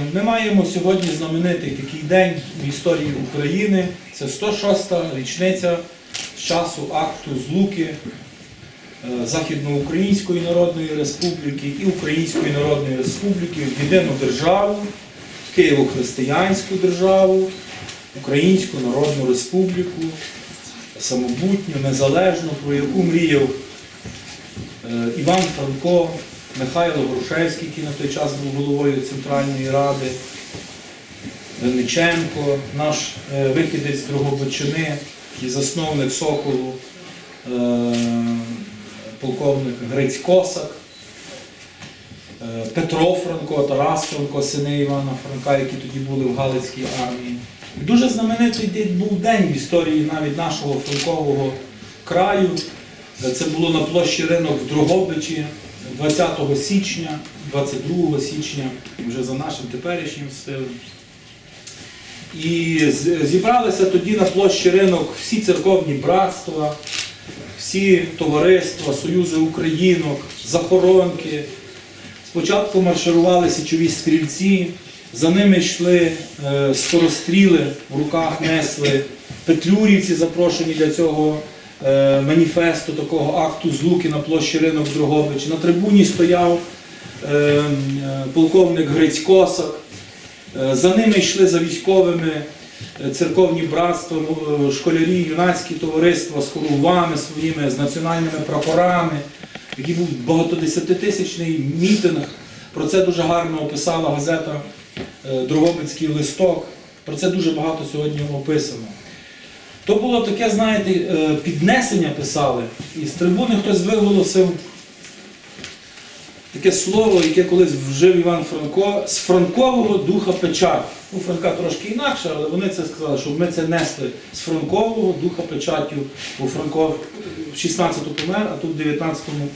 Ми маємо сьогодні знаменитий такий день в історії України. Це 106-та річниця з часу акту злуки е, Західноукраїнської Народної Республіки і Української Народної Республіки в єдину державу, Києво-Християнську державу, Українську Народну Республіку, самобутню, незалежну, про яку мріяв е, Іван Франко, Михайло Грушевський, який на той час був головою Центральної Ради, Винниченко, наш е, вихідець з Дрогобичини і засновник Соколу, е, полковник Гриць Косак, е, Петро Франко, Тарас Франко, сини Івана Франка, які тоді були в Галицькій армії. Дуже знаменитий був день в історії навіть нашого франкового краю. Це було на площі ринок в Дрогобичі 20 січня, 22 січня, вже за нашим теперішнім стилем. І зібралися тоді на площі ринок всі церковні братства, всі товариства, союзи українок, захоронки. Спочатку марширували січові стрільці, за ними йшли е, скоростріли, в руках несли петлюрівці, запрошені для цього маніфесту, такого акту злуки на площі ринок в На трибуні стояв е, е, полковник Гриць Косак. Е, За ними йшли за військовими е, церковні братства, е, школярі, юнацькі товариства з хоровами своїми, з національними прапорами, який був багатодесятитисячний мітинг. Про це дуже гарно описала газета е, Дрогобицький листок. Про це дуже багато сьогодні описано. То було таке, знаєте, е, піднесення писали, і з трибуни хтось виголосив таке слово, яке колись вжив Іван Франко, з франкового духа печать. У Франка трошки інакше, але вони це сказали, щоб ми це несли з франкового духа печаттю. Бо Франко в 16-му помер, а тут в 19-му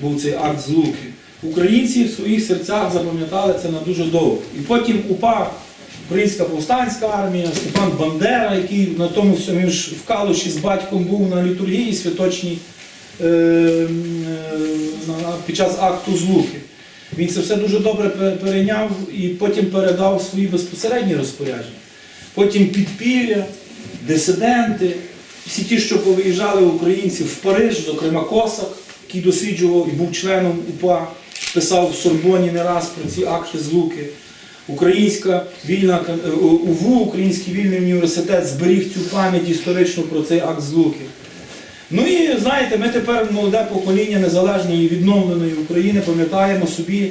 був цей акт злуки. Українці в своїх серцях запам'ятали це на дуже довго. І потім УПА, Українська повстанська армія, Степан Бандера, який на тому всьому ж в Калуші з батьком був на літургії святочній е, е, під час акту злуки. Він це все дуже добре перейняв і потім передав свої безпосередні розпорядження. Потім підпілля, дисиденти, всі ті, що повиїжджали українці в Париж, зокрема Косак, який досліджував і був членом УПА, писав в Сорбоні не раз про ці акти злуки. Українська вільна е, УВУ, Український вільний університет зберіг цю пам'ять історичну про цей акт злуки. Ну і знаєте, ми тепер молоде покоління незалежної відновленої України пам'ятаємо собі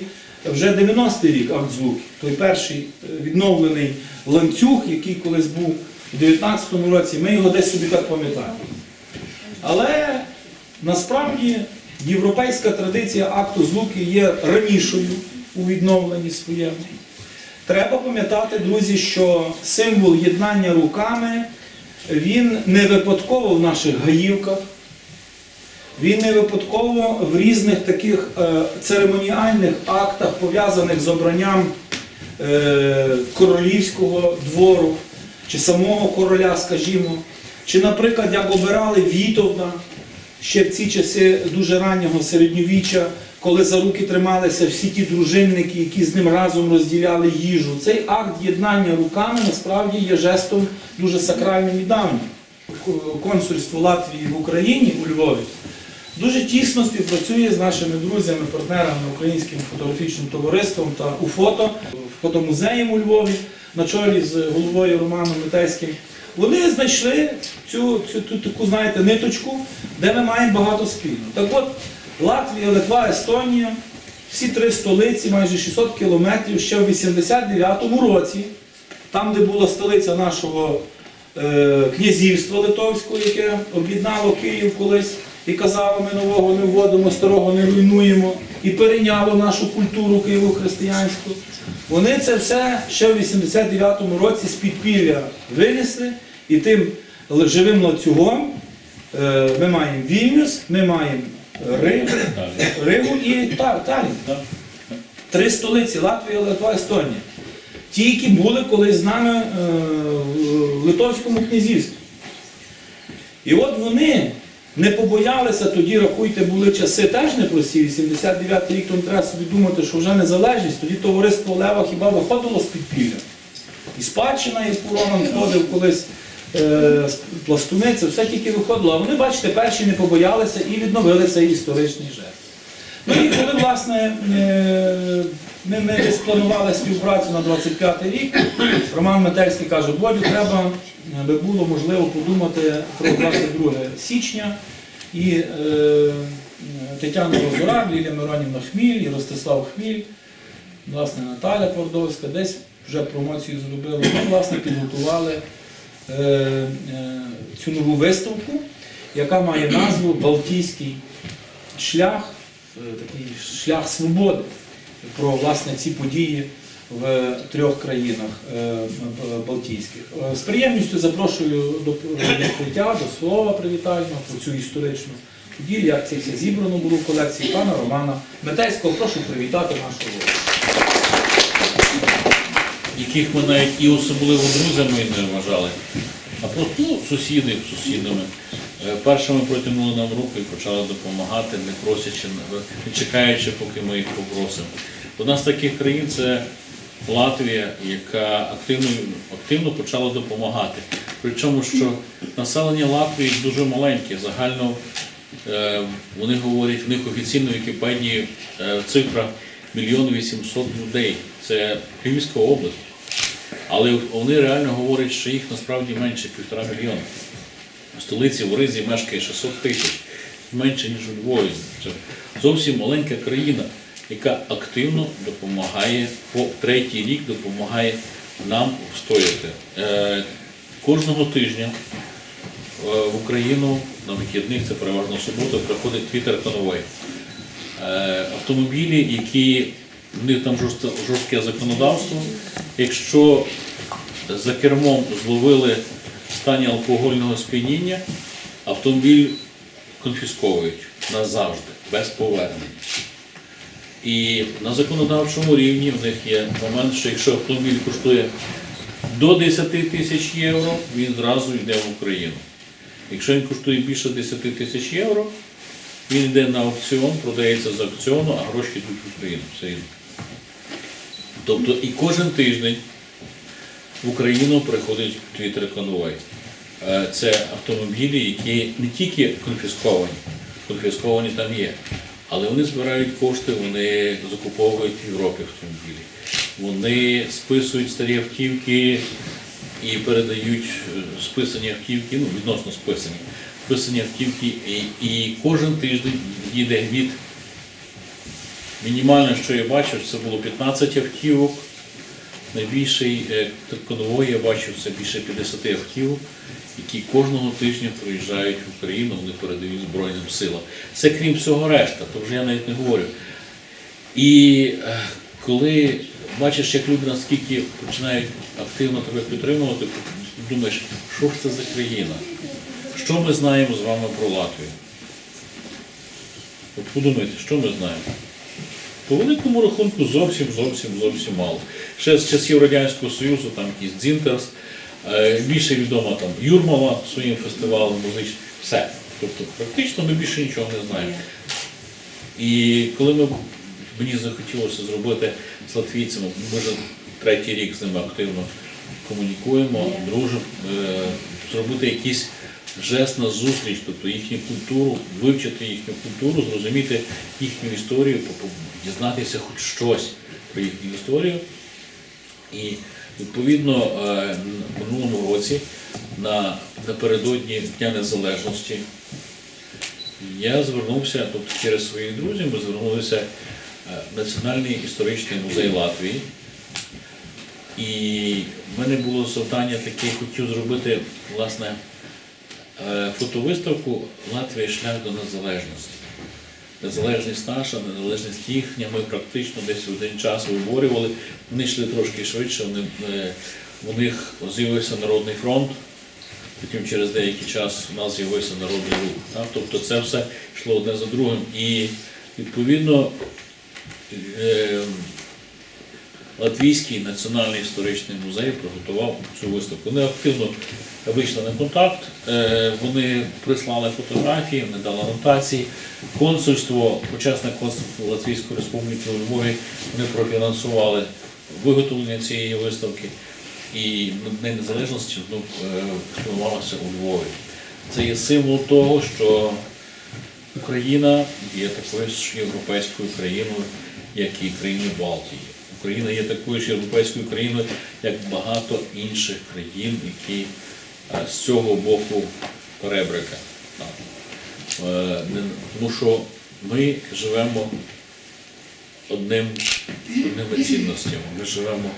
вже 90-й рік акт злуки. Той перший е, відновлений ланцюг, який колись був у 19-му році, ми його десь собі так пам'ятаємо. Але насправді європейська традиція акту злуки є ранішою у відновленні своєму. Треба пам'ятати, друзі, що символ єднання руками він не випадково в наших гаївках, він не випадково в різних таких е, церемоніальних актах, пов'язаних з обранням е, королівського двору чи самого короля, скажімо, чи, наприклад, як обирали Вітовна ще в ці часи дуже раннього середньовіччя, коли за руки трималися всі ті дружинники, які з ним разом розділяли їжу. Цей акт єднання руками насправді є жестом дуже сакральним і давнім. Консульство Латвії в Україні у Львові дуже тісно співпрацює з нашими друзями, партнерами Українським фотографічним товариством та УФОТО, фотомузеєм у Львові на чолі з головою Романом Метейським. Вони знайшли цю, цю, ту таку, знаєте, ниточку, де ми маємо багато спільного. Так от, Латвія, Литва, Естонія, всі три столиці, майже 600 кілометрів, ще в 89-му році, там, де була столиця нашого е, князівства Литовського, яке об'єднало Київ колись і казало, ми нового не вводимо, старого не руйнуємо, і перейняло нашу культуру києво-християнську. Вони це все ще в 89-му році з підпілля винесли, і тим живим ланцюгом е, ми маємо Вільнюс, ми маємо Ригу, Ригу і Та- Таллін. Три столиці Латвія, Литва, Естонія. Ті, які були колись з нами е, в Литовському князівстві. І от вони Не побоялися, тоді рахуйте, були часи теж непрості. 89 рік, то не треба собі думати, що вже незалежність, тоді товариство Лева хіба виходило з підпілля. І спадщина, і Роман входив колись е, з пластуни, це все тільки виходило. А вони, бачите, перші не побоялися і відновили цей історичний жест. Ну і коли, власне, е, ми, ми десь планували співпрацю на 25 й рік, Роман Метельський каже, Бодю, треба е, би було можливо подумати про 22 січня. І е, Тетяна Розора, Лілія Миронівна Хміль і Ростислав Хміль, власне, Наталя Твардовська, десь вже промоцію зробили. Ми, власне, підготували е, е, цю нову виставку, яка має назву Балтійський шлях, е, такий шлях свободи про власне ці події в трьох країнах е, Балтійських. Е, З приємністю запрошую до відкриття, до слова привітального про цю історичну подію, як це все зібрано було в колекції пана Романа Метельського. Прошу привітати нашого яких ми навіть і особливо друзями не вважали, а просто ну, сусіди сусідами. Е, Першими протягнули нам руку і почали допомагати, не просячи, не чекаючи, поки ми їх попросимо. Одна з таких країн це Латвія, яка активно, активно почала допомагати. Причому, що населення Латвії дуже маленьке, загально е, вони говорять, в них офіційно в Вікіпедії е, цифра мільйон вісімсот людей. Це Київська область. Але вони реально говорять, що їх насправді менше півтора мільйона. В столиці в Ризі мешкає 600 тисяч, менше, ніж у Львові. Це зовсім маленька країна, яка активно допомагає по третій рік допомагає нам встояти. Е, кожного тижня е, в Україну на вихідних, це переважно субота, приходить твіттер конвой. Автомобілі, які в них там жорстке, законодавство. Якщо за кермом зловили в стані алкогольного сп'яніння, автомобіль конфісковують назавжди, без повернення. І на законодавчому рівні в них є момент, що якщо автомобіль коштує до 10 тисяч євро, він зразу йде в Україну. Якщо він коштує більше 10 тисяч євро, він йде на аукціон, продається з аукціону, а гроші йдуть в Україну. Все. Тобто і кожен тиждень в Україну приходить твіттер конвой. Е, Це автомобілі, які не тільки конфісковані, конфісковані там є, але вони збирають кошти, вони закуповують в Європі автомобілі. Вони списують старі автівки і передають е, списані автівки, ну відносно списані, списані автівки, і, і кожен тиждень їде від Мінімальне, що я бачив, це було 15 автівок. Найбільший е, конвой я бачив це більше 50 автівок, які кожного тижня приїжджають в Україну, вони передають Збройним силам. Це крім всього решта, то вже я навіть не говорю. І е, коли бачиш, як люди наскільки починають активно тебе підтримувати, думаєш, що ж це за країна? Що ми знаємо з вами про Латвію? От подумайте, що ми знаємо? По великому рахунку зовсім, зовсім, зовсім мало. Ще з часів Радянського Союзу, там якийсь Дзінтерс, е, більше відома там Юрмала своїм фестивалем музичним. Все. Тобто практично ми більше нічого не знаємо. І коли ми, мені захотілося зробити з латвійцями, ми вже третій рік з ними активно комунікуємо, дружимо, е, зробити якийсь жест на зустріч, тобто їхню культуру, вивчити їхню культуру, зрозуміти їхню історію, дізнатися хоч щось про їхню історію. І відповідно е, в минулому році на, напередодні Дня Незалежності я звернувся, тобто через своїх друзів, ми звернулися е, в Національний історичний музей Латвії. І в мене було завдання таке, хотів зробити власне фотовиставку Латвія шлях до незалежності. Незалежність наша, незалежність їхня, ми практично десь один час виборювали. Вони йшли трошки швидше, е, у них з'явився Народний фронт, потім через деякий час у нас з'явився Народний рух. Так? Тобто це все йшло одне за другим. І відповідно е, Латвійський національний історичний музей приготував цю виставку. Вони активно вийшли на контакт, е, вони прислали фотографії, вони дали анотації. Консульство, почесне консульство Латвійської Республіки у Львові, вони профінансували виготовлення цієї виставки. І День Незалежності ну, е, у Львові. Це є символ того, що Україна є такою ж європейською країною, як і країни Балтії. Україна є такою ж європейською країною, як багато інших країн, які е, з цього боку перебрика. Е, Тому що ми живемо одним, одними цінностями, ми живемо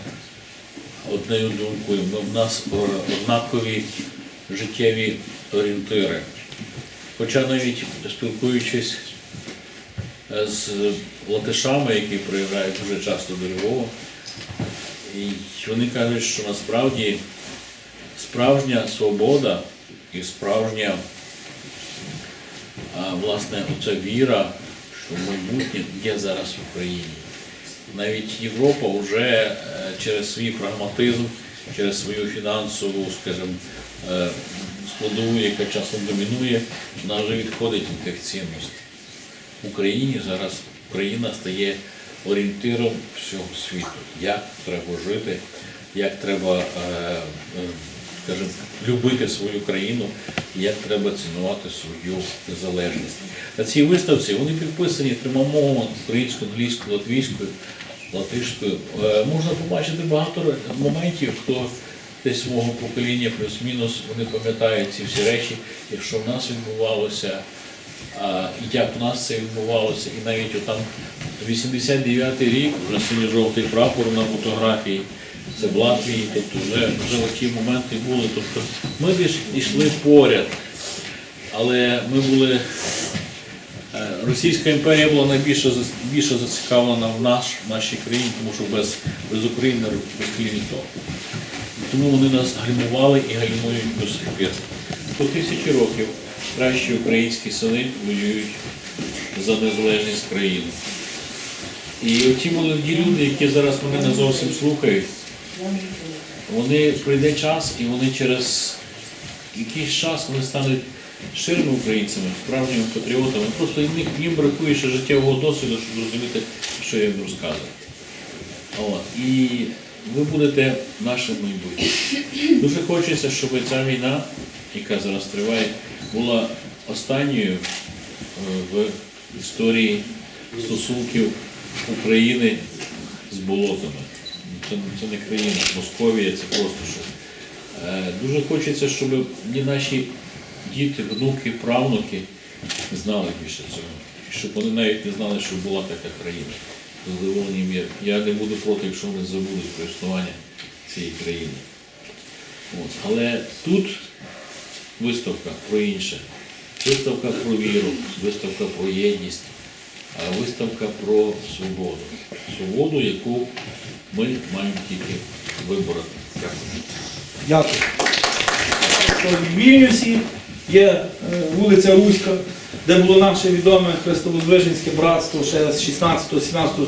одною думкою, ми- в нас однакові життєві орієнтири. Хоча навіть спілкуючись з латишами, які приїжджають дуже часто до Львова, і вони кажуть, що насправді справжня свобода і справжня власне оця віра, що майбутнє є зараз в Україні. Навіть Європа вже е, через свій прагматизм, через свою фінансову, скажімо, е, складову, яка часом домінує, вона вже відходить від тих цінностей. В Україні зараз Україна стає орієнтиром всього світу, як треба жити, як треба, е, е, скажімо, любити свою країну, як треба цінувати свою незалежність. На цій виставці вони підписані трьома мовами українською, англійською, латвійською, латишською. Е, Можна побачити багато моментів, хто десь мого покоління плюс-мінус, вони пам'ятають ці всі речі, якщо в нас відбувалося як у нас це відбувалося, і навіть отам 89-й рік, вже синьо-жовтий прапор на фотографії, це в Латвії, тобто вже, вже ті моменти були. Тобто ми десь йшли поряд, але ми були. е, Російська імперія була найбільше більше зацікавлена в наш, в нашій країні, тому що без, без України без ніхто. Тому вони нас гальмували і гальмують до сих пір. По тисячі років кращі українські сини воюють за незалежність країни. І ті молоді люди, які зараз мене не зовсім слухають, вони прийде час і вони через якийсь час вони стануть щирими українцями, справжніми патріотами. Просто їм, їм бракує ще життєвого досвіду, щоб зрозуміти, що я їм розказую. От. І ви будете нашим майбутнім. Дуже хочеться, щоб ця війна, яка зараз триває, була останньою е, в історії стосунків України з болотами. Це, це не країна, Московія, це просто що. Е, Дуже хочеться, щоб ні наші діти, внуки, правнуки знали більше цього. І щоб вони навіть не знали, що була така країна. З задоволенням я, не буду проти, якщо вони забудуть про існування цієї країни. От. Але тут виставка про інше. Виставка про віру, виставка про єдність, виставка про свободу. Свободу, яку ми маємо тільки вибороти. Дякую. Дякую. В Вільнюсі є е, вулиця Руська, де було наше відоме Христовозвиженське братство ще з 16-17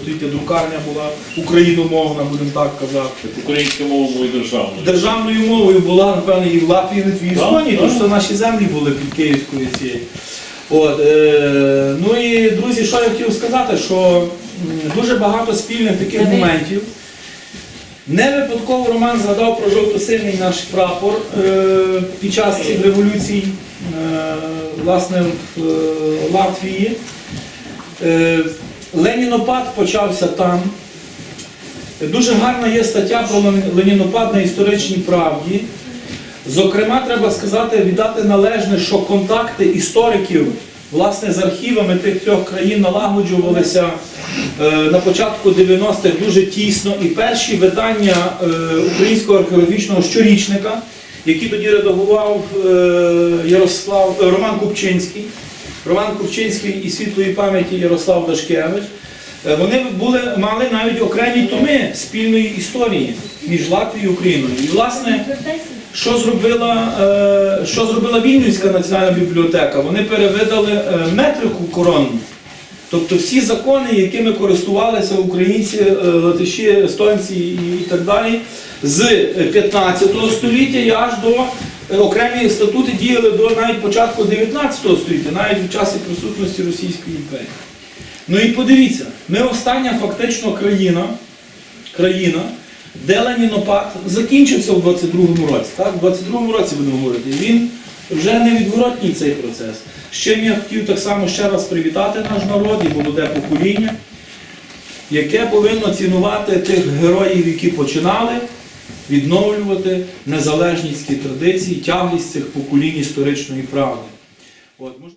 століття друкарня була україномовна, будемо так казати. Українська мова буде державною. Державною мовою була, напевно, і в Латвії, і в Литві, і Естонії, тому що наші землі були під Київською цією. От, е, ну і друзі, що я хотів сказати, що дуже багато спільних таких моментів. Не випадково Роман згадав про жовто-синій наш прапор е, під час цих революцій, власне, в е, Латвії. Е, Ленінопад почався там. Дуже гарна є стаття про Ленінопад на історичній правді. Зокрема, треба сказати, віддати належне, що контакти істориків власне з архівами тих трьох країн налагоджувалися е, на початку 90-х дуже тісно. І перші видання е, українського археологічного щорічника, які тоді редагував е, Ярослав е, Роман Купчинський, Роман Купчинський і світлої пам'яті Ярослав Дашкевич. Е, Вони були, мали навіть окремі томи спільної історії між Латвією і Україною. І, власне, що зробила, що зробила Вільнюська національна бібліотека? Вони перевидали метрику коронну. Тобто всі закони, якими користувалися українці, латиші, естонці і так далі, з 15 століття і аж до е, окремі статути діяли до навіть початку 19 століття, навіть в часі присутності Російської імперії. Ну і подивіться, ми остання фактично країна, країна, де ленінопад закінчився в 22-му році. Так? В 22-му році будемо говорити. Він вже невідворотній цей процес. Чим я хотів так само ще раз привітати наш народ і молоде покоління, яке повинно цінувати тих героїв, які починали відновлювати незалежність традиції, тяглість цих поколінь історичної правди.